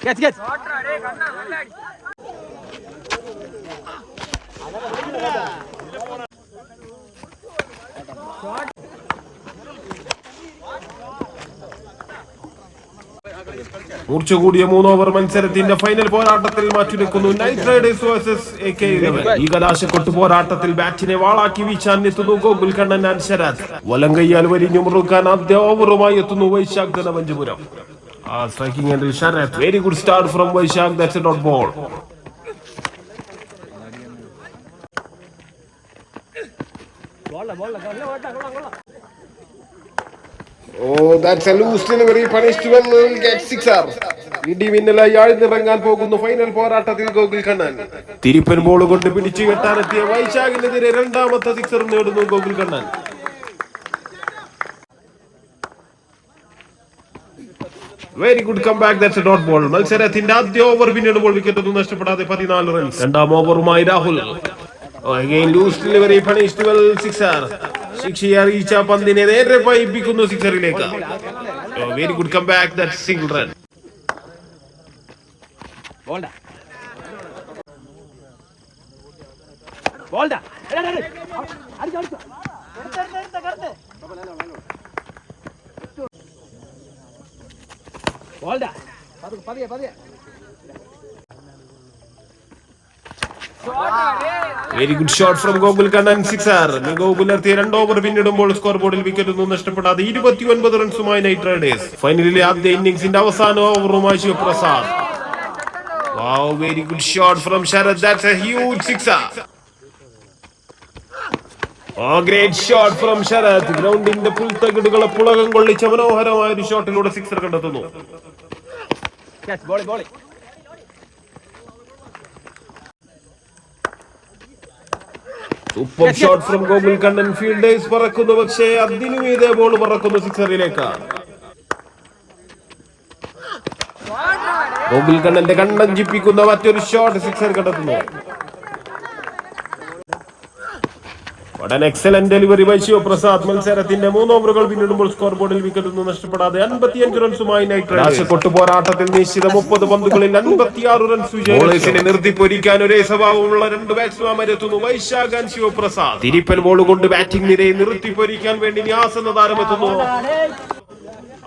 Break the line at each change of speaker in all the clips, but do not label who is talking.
Catch catch
മൂർച്ച കൂടിയ മൂന്ന് ഓവർ മത്സരത്തിന്റെ ഫൈനൽ പോരാട്ടത്തിൽ മാറ്റിവെക്കുന്നു നൈറ്റ് റൈഡേഴ്സ് വേഴ്സസ് ഈ കലാശക്കൊട്ട് പോരാട്ടത്തിൽ ബാറ്റിനെ വാളാക്കി വീശാൻ എത്തുന്നു ഗോകുൽ കണ്ണൻ ആൻഡ് ശരത് വലം കയ്യാൽ വരിഞ്ഞു മുറുക്കാൻ ആദ്യ ഓവറുമായി എത്തുന്നു വൈശാഖ് ധനവഞ്ചപുരം. ആ striking and Sarath Very good start from Vaishakh That's a dot ball. Oh, that's a loose delivery. Punished one will get sixer. ഇടിമിന്നലായി ആഴ്ന്നിറങ്ങാൻ പോകുന്നു ഫൈനൽ പോരാട്ടത്തിൽ ഗോകുൽ കണ്ണൻ തിരിപ്പൻ ബോൾ കൊണ്ട് പിടിച്ചു കെട്ടാനെത്തിയ വൈശാഖിനെതിരെ രണ്ടാമത്തെ സിക്സർ നേടുന്നു Gokul Kannan very good come back that's dot ball മത്സരത്തിന്റെ ആദ്യ over പിന്നീട് ball wicket ഒന്നും നഷ്ടപ്പെടാതെ പതിനാല് റൺസ് രണ്ടാം ഓവറുമായി Rahul. Loose delivery punished well sixer ശിക്ഷയെ അറിയിച്ച പന്തിനെ നേരെ പയിപ്പിക്കുന്നു സിക്സറിലേക്ക് very good come back that single run
ബോൾഡാ അടിച്ചു അടിച്ചു. ബോൾഡാ പതിയെ പതിയെ.
Very good shot from Gokul Kannan sixer മികവ് പുലർത്തിയ രണ്ട് ഓവർ പിന്നിടുമ്പോൾ സ്കോർ ബോർഡിൽ വിക്കറ്റ് ഒന്നും നഷ്ടപ്പെടാതെ ഇരുപത്തിയൊൻപത് റൺസുമായി നൈറ്റ് റൈഡേഴ്സ് ഫൈനലിലെ ആദ്യ ഇന്നിംഗ്സിന്റെ അവസാന ഓവറുമായി Sivaprasad. Wow, very good shot from Sharad. That's a huge sixer. Oh, great shot from Sharad. ഗ്രൗണ്ടിന്റെ പുൽത്തകിടുകളെ പുളകം കൊള്ളിച്ച മനോഹരമായ ഒരു ഷോട്ടിലൂടെ സിക്സർ കണ്ടെത്തുന്നു.
ക്യാച്ച് ബോളി ബോളി
super shot from Gokul Kannan fielders പറക്കുന്നു പക്ഷേ അതിനും ഇതേ ബോൾ പറക്കുന്നു സിക്സറിലേക്ക് ഗോകുൽ കണ്ണന്റെ കണ്ണഞ്ചിപ്പിക്കുന്ന മറ്റൊരു ഷോട്ട് സിക്സർ കണ്ടെത്തുന്നു ഉടൻ എക്സലന്റ് ഡെലിവറി ബൈ ശിവപ്രസാദ്. മത്സരത്തിന്റെ മൂന്ന് ഓവറുകൾ പിന്നിടുമ്പോൾ സ്കോർ ബോർഡിൽ വിക്കറ്റ് ഒന്നും നഷ്ടപ്പെടാതെ അൻപത്തിയഞ്ച് റൺസുമായി നൈറ്റ് പോരാട്ടത്തിൽ നിശ്ചിത മുപ്പത് പന്തുകളിൽ അൻപത്തിയാറ് റൺസ് വിജയിസിനെ നിർത്തിപ്പൊരിക്കാൻ ഒരേ സ്വഭാവമുള്ള രണ്ട് ബാറ്റ്സ്മാൻമാർ എത്തുന്നു വൈശാഖ് ശിവപ്രസാദ്. തിരിപ്പൻ ബോൾ കൊണ്ട് ബാറ്റിംഗ് നിരയെ നിർത്തിപ്പൊരിക്കാൻ വേണ്ടി നിയാസ് എന്ന താരം എത്തുന്നു.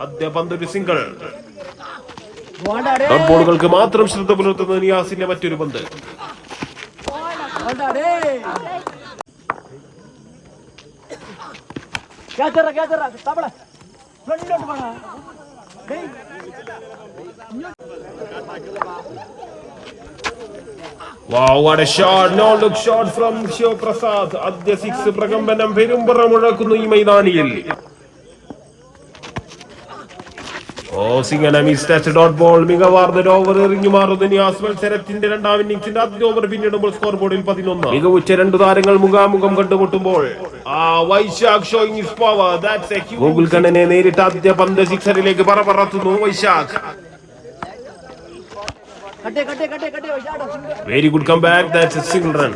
ആദ്യ പന്ത് സിംഗിൾ ബോളുകൾക്ക് മാത്രം ശ്രദ്ധ പുലർത്തുന്ന നിയാസിന്റെ മറ്റൊരു പന്ത്.
ക്യാച്ചറ ക്യാച്ചറ തവള ഫ്രണ്ടിലോട്ട് പോണ
Wow, what a shot! No look shot from Sivaprasad ആദ്യ സിക്സ് പ്രകമ്പനം പെരുമ്പറ മുഴക്കുന്നു ഈ ഓ സിംഗന മിസ് ടച്ച് ഡോട്ട് ബോൾ മികവാർന്ന ഓവർ എറിഞ്ഞു മാറുന്ന. നിയാസ് മത്സരത്തിന്റെ രണ്ടാം ഇന്നിംഗ്സിന്റെ ആദ്യ ഓവർ പിന്നിടുമ്പോൾ സ്കോർ ബോർഡിൽ പതിനൊന്ന്. മികവുറ്റ രണ്ടു താരങ്ങൾ മുഖാമുഖം കണ്ടുമുട്ടുമ്പോൾ ആ Vaishakh showing is power that's a googly കണ്ണനെ നേരിട്ട് ആദ്യ പന്ത് സിക്സറിലേക്ക് പറപറത്തുന്നു വൈശാഖ്.
കട്ടേ കട്ടേ കട്ടേ കട്ടേ ഷാട്ടോ
very good come back that's a single run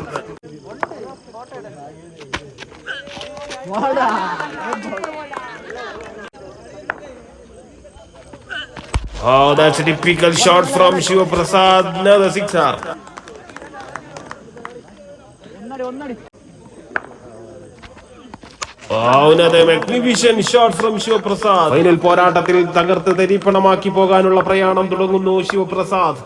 ബോൾഡാ
Oh, that's a typical shot from Shiva Prasad. Another sixer.
ഒന്നടി
ഷോട്ട് Shiva Prasad. ഫൈനൽ പോരാട്ടത്തിൽ തകർത്ത് തരിപ്പണമാക്കി പോകാനുള്ള പ്രയാണം തുടങ്ങുന്നു ശിവപ്രസാദ്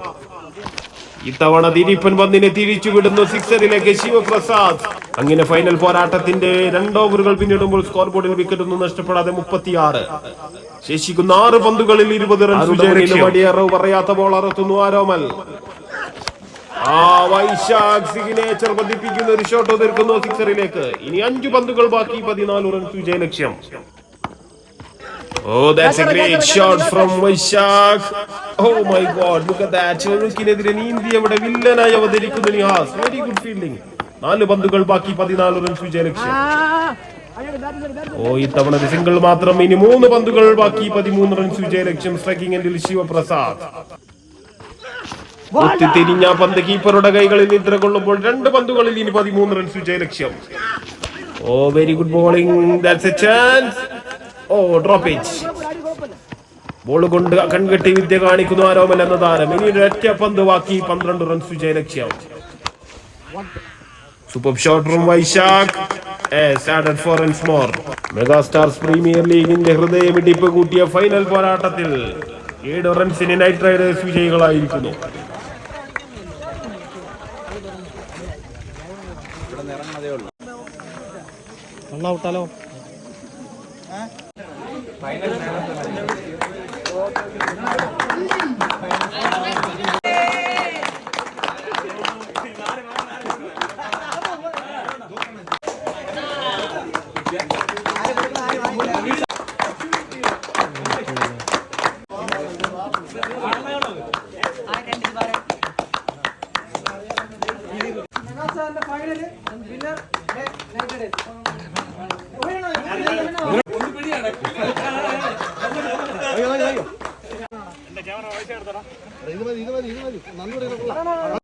ഇത്തവണ തിരിപ്പൻ പന്തിനെ തിരിച്ചുവിടുന്നു സിക്സറിലേക്ക് ശിവപ്രസാദ് അങ്ങനെ ഫൈനൽ പോരാട്ടത്തിന്റെ രണ്ട് ഓവറുകൾ പിന്നിടുമ്പോൾ സ്കോർ ബോർഡിൽ വിക്കറ്റ് ഒന്നും നഷ്ടപ്പെടാതെ മുപ്പത്തിയാറ്. ശേഷിക്കുന്ന ആറ് പന്തുകളിൽ ഇരുപത് റൺസ് അടിയറവ് പറയാത്ത ബോൾ അറത്തുന്നു ആരോമൽ. ആ വൈശാഖ് സിഗ്നേച്ചർ പതിപ്പിക്കുന്ന ഒരു ഷോട്ട് തീർക്കുന്നു സിക്സറിലേക്ക്. ഇനി അഞ്ചു പന്തുകൾ ബാക്കി പതിനാല് റൺസ് വിജയലക്ഷ്യം ഓ that's a great shot from Vaishakh. Oh my god look at that ചെറുക്കിനെതിരെ നീന്തി അവിടെ വില്ലനായി അവതരിക്കുന്നു നിഹാസ്. വെരി ഗുഡ് ഫീൽഡിംഗ് നാല് പന്തുകൾ ബാക്കി പതിനാല് റൺസ് വിജയലക്ഷ്യം. ഓ ഇത്തവണ സിംഗിൾ മാത്രം ഇനി മൂന്ന് പന്തുകൾ ബാക്കി പതിമൂന്ന് റൺസ് വിജയലക്ഷ്യം സ്ട്രൈക്കിംഗ് എൻഡിൽ ശിവപ്രസാദ്. തിരിഞ്ഞ പന്ത് കീപ്പറുടെ കൈകളിൽ നിദ്ര കൊള്ളുമ്പോൾ രണ്ട് പന്തുകളിൽ ഇനി പതിമൂന്ന് റൺസ് വിജയലക്ഷ്യം. ഓ very good bowling that's a chance oh drop it ball കൊണ്ട് കൺകെട്ടി വിദ്യ കാണിക്കുന്നു ആരോമൽ എന്ന താരം. ഇനി ഒരൊറ്റ പന്ത് ബാക്കി പന്ത്രണ്ട് റൺസ് വിജയ ലക്ഷ്യം super shot from Vaishakh standard four runs more mega stars premier ലീഗിന്റെ ഹൃദയമിടിപ്പ് കൂട്ടിയ ഫൈനൽ പോരാട്ടത്തിൽ ഏഴ് റൺസിന് നൈറ്റ് റൈഡേഴ്സ് വിജയികളായിരിക്കുന്നു.
ഔട്ടാലോ ഫൈനൽ അതിന്റെ ഫൈനൽ വിന്നർ യുണൈറ്റഡ് അയ്യോ അയ്യോ ഇത് മതി ഇത് മതി ഇത് മതി നന്ദി